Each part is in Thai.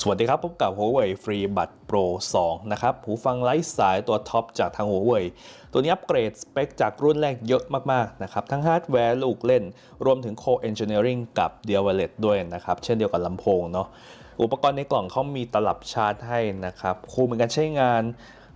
สวัสดีครับ พบกับ Huawei FreeBuds Pro 2 นะครับ หูฟังไร้สายตัวท็อปจากทาง Huawei ตัวนี้อัปเกรดสเปคจากรุ่นแรกเยอะมาก ๆ นะครับ ทั้งฮาร์ดแวร์ลูกเล่น รวมถึง Core Engineering กับ d u a l e t ด้วยนะครับ เช่นเดียวกับลำโพงเนาะอุปกรณ์ในกล่องเขามีตลับชาร์จให้นะครับคู่เหมือนกันใช้งาน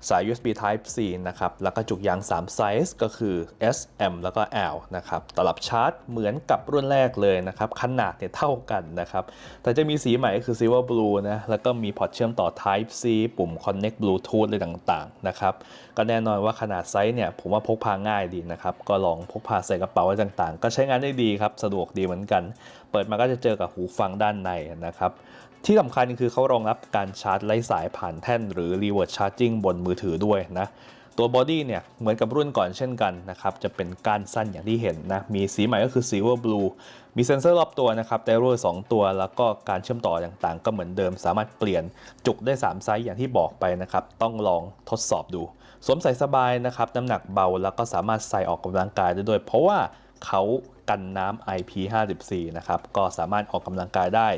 สาย USB Type C นะครับ แล้วก็จุกยาง 3 ไซส์ก็คือ S M แล้วก็ L นะครับตลับชาร์จเหมือนกับรุ่นแรกเลยนะครับ ขนาดเนี่ยเท่ากันนะครับ แต่จะมีสีใหม่ก็คือ Silver Blue นะ แล้วก็มีพอร์ตเชื่อมต่อ Type C ปุ่ม Connect Bluetooth อะไรต่างๆ นะครับ ก็แน่นอนว่าขนาดไซส์เนี่ย ผมว่าพกพาง่ายดีนะครับ ก็ลองพกพาใส่กระเป๋าอะไรต่างๆ ก็ใช้งานได้ดีครับ สะดวกดีเหมือนกัน เปิดมาก็จะเจอกับหูฟังด้านในนะครับ ที่สำคัญคือเขารองรับการชาร์จไร้สายผ่านแท่นหรือ reverse charging บนมือถือด้วยนะตัวบอดี้เนี่ยเหมือนกับรุ่นก่อนเช่นกันนะครับจะเป็นก้านสั้นอย่างที่เห็นนะมีสีใหม่ก็คือ silver blue มีเซ็นเซอร์รอบตัวนะครับไดโรสองตัวแล้วก็การเชื่อมต่อต่างๆ ก็เหมือนเดิม สามารถเปลี่ยนจุกได้ 3 ไซส์อย่างที่บอกไปนะครับต้องลองทดสอบดู สวมใส่สบายนะครับน้ำหนักเบาแล้วก็สามารถใส่ออกกำลังกายได้ด้วย เพราะว่าเขากันน้ำ IP54 นะครับก็สามารถออกกำลังกายได้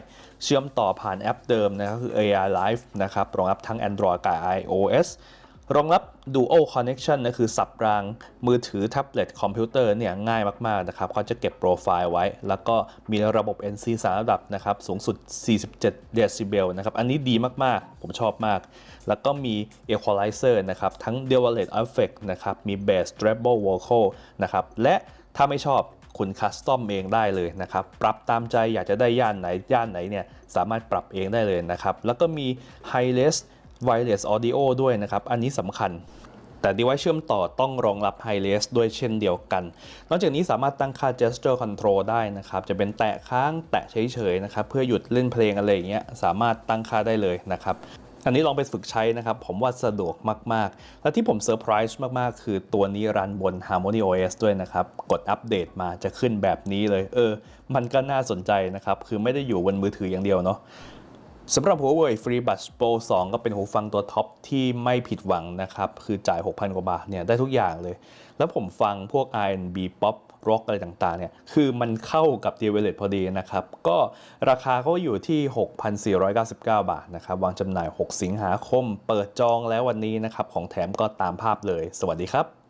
เชื่อมต่อผ่านแอปเดิมนะครับคือ AI Live นะครับรองรับทั้ง Android กับ iOS รองรับ Dual Connection นะคือสับรางมือถือแท็บเล็ตคอมพิวเตอร์เนี่ยง่ายมากๆนะครับเขาจะเก็บโปรไฟล์ไว้ แล้วก็มีระบบ NC 3ระดับนะครับสูงสุด 47เดซิเบลนะครับอันนี้ดีมากๆ ผมชอบมาก แล้วก็มี Equalizer นะครับทั้ง d u a l e t Effect นะครับมี Bass Treble Vocal นะครับและถ้าไม่ชอบคุณคัสตอมเองได้เลยนะครับ ปรับตามใจอยากจะได้ย่านไหนย่านไหนเนี่ยสามารถปรับเองได้เลยนะครับ แล้วก็มี Hi-Res Wireless Audio ด้วยนะครับ อันนี้สำคัญแต่ device เชื่อมต่อต้องรองรับ Hi-Res ด้วยเช่นเดียวกัน นอกจากนี้สามารถตั้งค่า gesture control ได้นะครับ จะเป็นแตะค้างแตะเฉยๆนะครับ เพื่อหยุดเล่นเพลงอะไรอย่างเงี้ย สามารถตั้งค่าได้เลยนะครับ อันนี้ลองไปฝึกใช้นะครับ ผมว่าสะดวกมาก ๆ และที่ผมเซอร์ไพรส์มาก ๆ คือตัวนี้รันบน Harmony OS ด้วยนะครับ กดอัปเดตมาจะขึ้นแบบนี้เลย เออ มันก็น่าสนใจนะครับ คือไม่ได้อยู่บนมือถืออย่างเดียวเนาะ สำหรับ Huawei FreeBuds Pro 2 ก็เป็นหูฟังตัวท็อปที่ไม่ผิดหวังนะครับ คือจ่าย 6,000 กว่าบาทเนี่ยได้ทุกอย่างเลย แล้วผมฟังพวก R&B Pop Rock อะไรต่างๆ เนี่ย คือมันเข้ากับ d e v e l o p พอดีนะครับ ก็ราคาเขาอยู่ที่ 6,499 บาทนะครับ วางจำหน่าย 6 สิงหาคม เปิดจองแล้ววันนี้นะครับ ของแถมก็ตามภาพเลย สวัสดีครับ